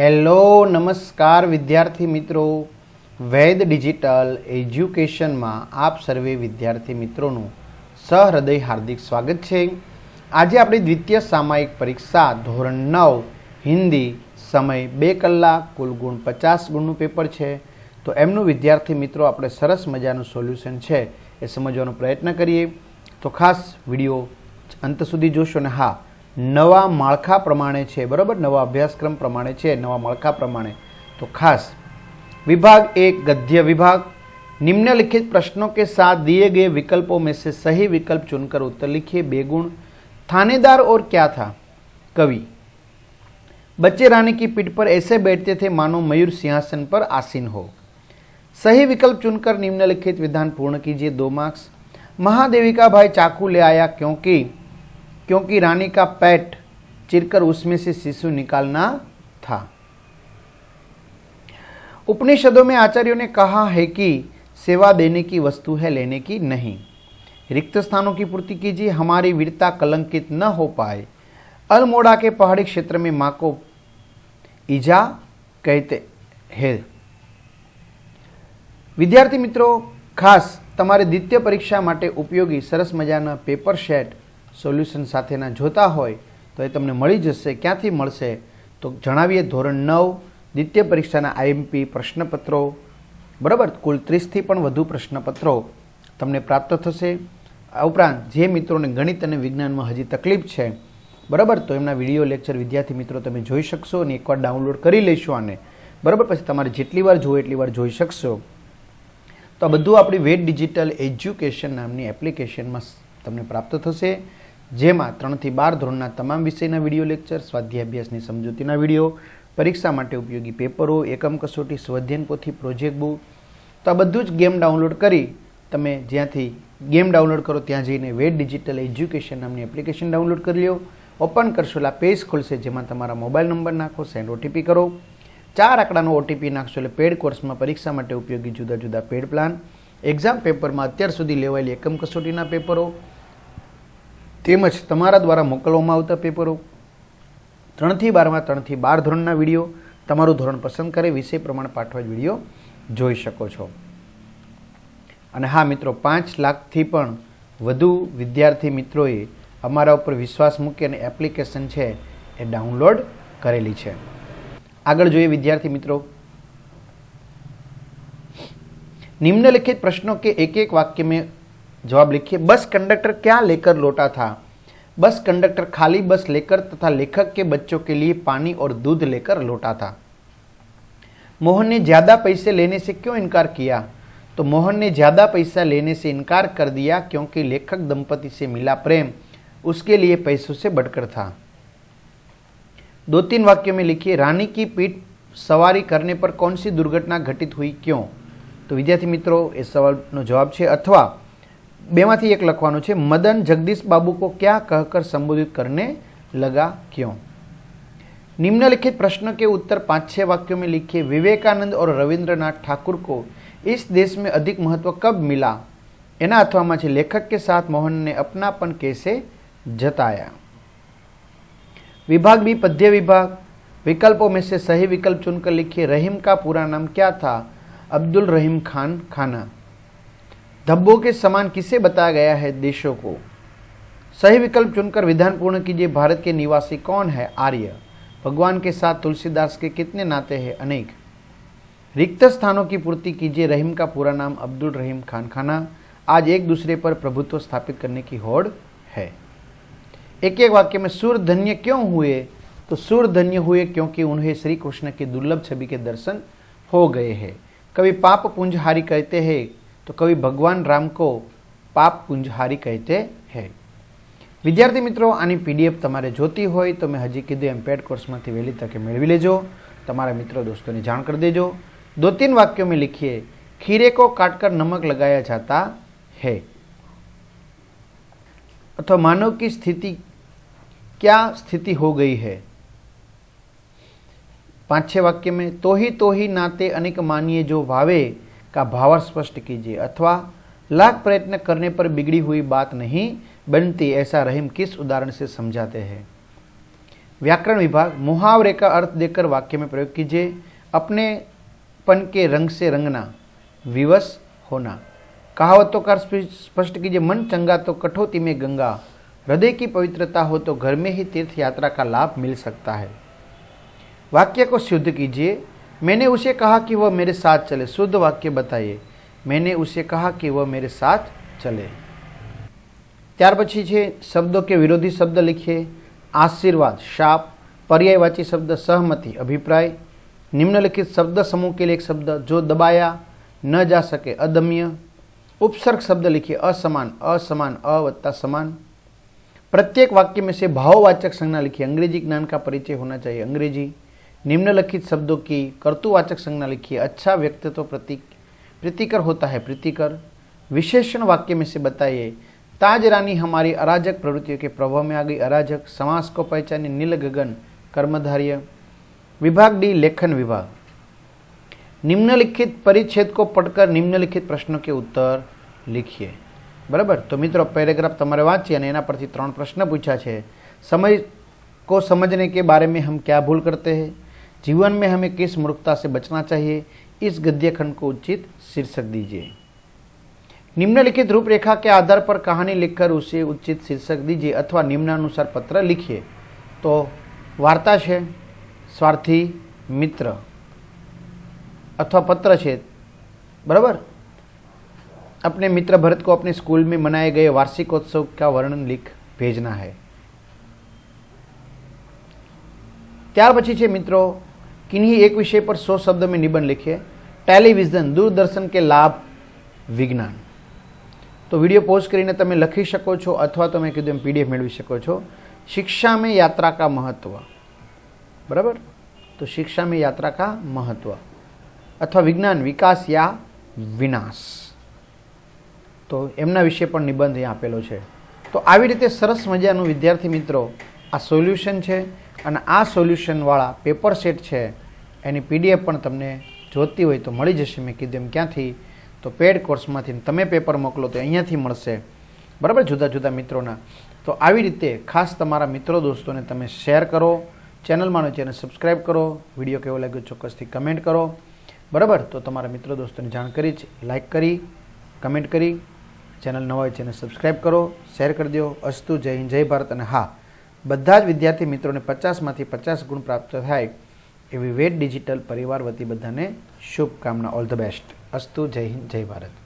Hello, નમસ્કાર વિદ્યાર્થી મિત્રો. વૈદ ડિજિટલ એજ્યુકેશનમાં આપ સર્વે વિદ્યાર્થી મિત્રોનું સહૃદય હાર્દિક સ્વાગત છે. આજે આપણી દ્વિતીય સામાયિક પરીક્ષા ધોરણ નવ, હિન્દી, સમય બે કલાક, કુલ ગુણ પચાસ ગુણનું પેપર છે. તો એમનું વિદ્યાર્થી મિત્રો, આપણે સરસ મજાનું સોલ્યુશન છે એ સમજવાનો પ્રયત્ન કરીએ. તો ખાસ વીડિયો અંત સુધી જોશો ને હા નવા માળખા પ્રમાણે છે બરાબર નવા અભ્યાસક્રમ પ્રમાણે છે નવા માળખા પ્રમાણે તો ખાસ विभाग एक गद्य विभाग निम्नलिखित प्रश्नों के साथ दिए गए विकल्पों में से सही विकल्प चुनकर उत्तर लिखिए बेगुण थानेदार और क्या था कवि बच्चे रानी की पीठ पर ऐसे बैठते थे मानो मयूर सिंहासन पर आसीन हो सही विकल्प चुनकर निम्नलिखित विधान पूर्ण कीजिए दो मार्क्स महादेवी का भाई चाकू ले आया क्योंकि क्योंकि रानी का पेट चिरकर उसमें से शिशु निकालना था उपनिषदों में आचार्यों ने कहा है कि सेवा देने की वस्तु है लेने की नहीं रिक्त स्थानों की पूर्ति कीजिए हमारी वीरता कलंकित न हो पाए अल्मोड़ा के पहाड़ी क्षेत्र में माँ को ईजा कहते हैं વિદ્યાર્થી મિત્રો ખાસ તમારે દ્વિતીય પરીક્ષા માટે ઉપયોગી સરસ મજાના પેપર શેટ સોલ્યુશન સાથેના જોતા હોય તો એ તમને મળી જશે. ક્યાંથી મળશે? તો જણાવીએ ધોરણ નવ, દ્વિતીય પરીક્ષાના આઈએમપી પ્રશ્નપત્રો. બરાબર? કુલ ત્રીસથી પણ વધુ પ્રશ્નપત્રો તમને પ્રાપ્ત થશે. આ ઉપરાંત જે મિત્રોને ગણિત અને વિજ્ઞાનમાં હજી તકલીફ છે, બરાબર? તો એમના વીડિયો લેક્ચર વિદ્યાર્થી મિત્રો તમે જોઈ શકશો અને એકવાર ડાઉનલોડ કરી લેશો આને. બરાબર? પછી તમારે જેટલી વાર જોવો એટલી વાર જોઈ શકશો. તો આ બધું આપણી વેટ ડિજિટલ એજ્યુકેશન નામની એપ્લિકેશનમાં તમને પ્રાપ્ત થશે. જેમાં ત્રણથી બાર ધોરણના તમામ વિષયના વીડિયો લેક્ચર સ્વાધ્યાય અભ્યાસની સમજૂતીના વીડિયો, પરીક્ષા માટે ઉપયોગી પેપરો, એકમ કસોટી સ્વધ્યન પોથી પ્રોજેક્ટ બુક તો આ બધું જ ગેમ ડાઉનલોડ કરી તમે જ્યાંથી ગેમ ડાઉનલોડ કરો ત્યાં જઈને વેડ ડિજિટલ એજ્યુકેશન નામની એપ્લિકેશન ડાઉનલોડ કરી લો ઓપન કરશો એટલે પેજ ખુલશે જેમાં તમારા મોબાઈલ નંબર નાખો સેન્ડ ઓટીપી કરો. ચાર આંકડાનો ઓટીપી નાખશો એટલે પેડ કોર્સમાં પરીક્ષા માટે ઉપયોગી જુદા જુદા પેડ પ્લાન એક્ઝામ પેપરમાં અત્યાર સુધી લેવાયેલી એકમ કસોટીના પેપરો તેમજ તમારા દ્વારા મોકલવામાં આવતા પેપરો. ત્રણથી બારમાં ત્રણથી બાર ધોરણના વીડિયો. તમારું ધોરણ પસંદ કરે વિષય પ્રમાણે પાઠવા વીડિયો જોઈ શકો છો. અને હા મિત્રો, પાંચ લાખથી પણ વધુ વિદ્યાર્થી મિત્રોએ અમારા ઉપર વિશ્વાસ મૂકી અને એપ્લિકેશન છે એ ડાઉનલોડ કરેલી છે. આગળ જોઈએ વિદ્યાર્થી મિત્રો. નિમ્નલિખિત પ્રશ્નો કે એક એક વાક્ય મેં जवाब लिखिए बस कंडक्टर क्या लेकर लौटा था बस कंडक्टर खाली बस लेकर तथा लेखक के बच्चों के लिए पानी और दूध लेकर लौटा था मोहन ने ज्यादा पैसे लेने से क्यों इनकार किया तो मोहन ने ज्यादा पैसा लेने से इनकार कर दिया क्योंकि लेखक दंपति से मिला प्रेम उसके लिए पैसों से बढ़कर था दो तीन वाक्यों में लिखिए रानी की पीठ સવારી કરને પર कौन सी दुर्घटना घटित हुई क्यों તો વિદ્યાર્થી મિત્રો એ સવાલનો જવાબ છે અથવા બેમાંથી એક લખવાનું છે મદન જગદીશ બાબू को क्या कहकर संबोधित करने लगा क्यों निम्नलिखित प्रश्न के उत्तर पांच छह वाक्यों में लिखिए विवेकानंद और रविंद्रनाथ ठाकुर को इस देश में अधिक महत्व कब मिला એના અથવામાં છે લેખક के साथ मोहन ने अपनापन कैसे जताया विभाग बी पद्य विभाग विकल्पों में से सही विकल्प चुनकर लिखिए रहीम का पूरा नाम क्या था अब्दुल रहीम खान खाना धब्बों के समान किसे बताया गया है देशों को? सही विकल्प चुनकर विधान पूर्ण कीजिए। भारत के निवासी कौन है? आर्य। भगवान के साथ तुलसीदास के कितने नाते हैं? अनेक। रिक्त स्थानों की पूर्ति कीजिए। रहीम का पूरा नाम अब्दुल रहीम खान खाना आज एक दूसरे पर प्रभुत्व स्थापित करने की होड़ है। एक एक वाक्य में सूर धन्य क्यों हुए? तो सूर धन्य हुए क्योंकि उन्हें श्री कृष्ण की दुर्लभ छवि के दर्शन हो गए हैं। कभी पाप पुंजहारी कहते हैं तो कभी भगवान राम को પાપ પુંજહારી કહેતે હે વિદ્યાર્થી મિત્રો આની પીડીએફ તમારે જોતી હોય તો મેં હજી કીધું એમ પેડ કોર્સમાંથી વહેલી તકે મેળવી લેજો તમારા મિત્રો દોસ્તોને જાણ કરી દેજો दो तीन वाक्यों में लिखिए खीरे को काटकर नमक लगाया जाता है अथवा मानव की स्थिति क्या स्थिति हो गई है पांच छह वाक्य में तो ही तो ही नाते अनेक मानिए जो भावे का भावार्थ स्पष्ट कीजिए, अथवा लाख प्रयत्न करने पर बिगड़ी हुई बात नहीं, बनती ऐसा रहीम किस उदाहरण से समझाते हैं? व्याकरण विभाग, मुहावरे का अर्थ देकर वाक्य में प्रयोग कीजिए, अपने पन के रंग से रंगना, विवश होना। कहावतों का स्पष्ट कीजिए, मन चंगा तो कठौती में गंगा, हृदय की पवित्रता हो तो घर में ही तीर्थ यात्रा का लाभ मिल सकता है। वाक्य को शुद्ध कीजिए मैंने उसे कहा कि वह मेरे साथ चले शुद्ध वाक्य बताइए मैंने उसे कहा कि वह मेरे साथ ચલે ત્યાર પછી છે શબ્દો કે વિરોધી શબ્દ લખીએ આશીર્વાદ શાપ પર્યાયવાચી શબ્દ સહમતિ અભિપ્રાય નિમ્નલિખિત શબ્દ સમૂહ કે लिए એક શબ્દ જો દબાયા ન जा सके अदम्य उपसर्ग शब्द लिखिए असमान असमान अ वत्ता समान प्रत्येक वाक्य में से भाववाचक संज्ञा लिखिए अंग्रेजी ज्ञान का परिचय होना चाहिए अंग्रेजी निम्नलिखित शब्दों की कर्तुवाचक संज्ञा लिखिए अच्छा व्यक्तित्व प्रतीक प्रीतिकर होता है प्रीतिकर विशेषण वाक्य में से बताइए ताज रानी हमारी अराजक प्रवृत्तियों के प्रभाव में आ गई अराजक समास को पहचाने नील गगन कर्मधार्य विभाग डी लेखन विभाग निम्नलिखित परिच्छेद को पढ़कर निम्नलिखित प्रश्नों के उत्तर लिखिए बराबर तो मित्रों पैराग्राफ તમારે વાંચીએ અને એના પરથી ત્રણ પ્રશ્ન પૂછ્યા છે समय को समझने के बारे में हम क्या भूल करते हैं जीवन में हमें किस मूर्खता से बचना चाहिए इस गद्य खंड को उचित शीर्षक दीजिए निम्नलिखित रूपरेखा के आधार पर कहानी लिखकर उसे उचित शीर्षक दीजिए अथवा निम्नानुसार पत्र लिखिए तो वार्ता છે स्वार्थी मित्र अथवा पत्र છે बराबर अपने मित्र भरत को अपने स्कूल में मनाए गए वार्षिकोत्सव का वर्णन लिख भेजना है ત્યાર પછી છે મિત્રો किन्हीं एक विषय पर सौ शब्द में निबंध लिखिए ટેલિવિઝન દૂરદર્શન કે લાભ વિજ્ઞાન તો વિડીયો પોઝ કરીને તમે લખી શકો છો અથવા તો મેં કીધું એમ પીડીએફ મેળવી શકો છો शिक्षा में यात्रा का महत्व बराबर तो शिक्षा में यात्रा का महत्व अथवा विज्ञान विकास या વિનાશ તો એમના વિશે પણ નિબંધ અહીં આપેલો છે તો આવી રીતે સરસ મજાનું વિદ્યાર્થી મિત્રો આ સોલ્યુશન છે અને આ સોલ્યુશનવાળા પેપર સેટ છે, એની પીડીએફ પણ તમને જોતી હોય તો મળી જશે, મેં કીધું એમ ક્યાંથી? તો પેડ કોર્સમાંથી તમે પેપર મોકલો તો અહીંયાથી મળશે. બરાબર? જુદા જુદા મિત્રોના. તો આવી રીતે ખાસ તમારા મિત્રો દોસ્તોને તમે શેર કરો, ચેનલમાં ચેનલ સબસ્ક્રાઈબ કરો, વીડિયો કેવો લાગ્યો ચોક્કસથી કમેન્ટ કરો. બરાબર? તો તમારા મિત્રો દોસ્તોને જાણ કરી જ લાઈક કરી, કમેન્ટ કરી, ચેનલ નવા હોય ચેનલ સબસ્ક્રાઈબ કરો, શેર કરી દો. અસ્તુ, જય હિન્દ, જય ભારત અને હા. બધા જ વિદ્યાર્થી મિત્રોને પચાસમાંથી પચાસ ગુણ પ્રાપ્ત થાય એવી વેટ ડિજિટલ પરિવાર વતી બધાને શુભકામના. ઓલ ધ બેસ્ટ અસ્તુ, જય હિન્દ, જય ભારત.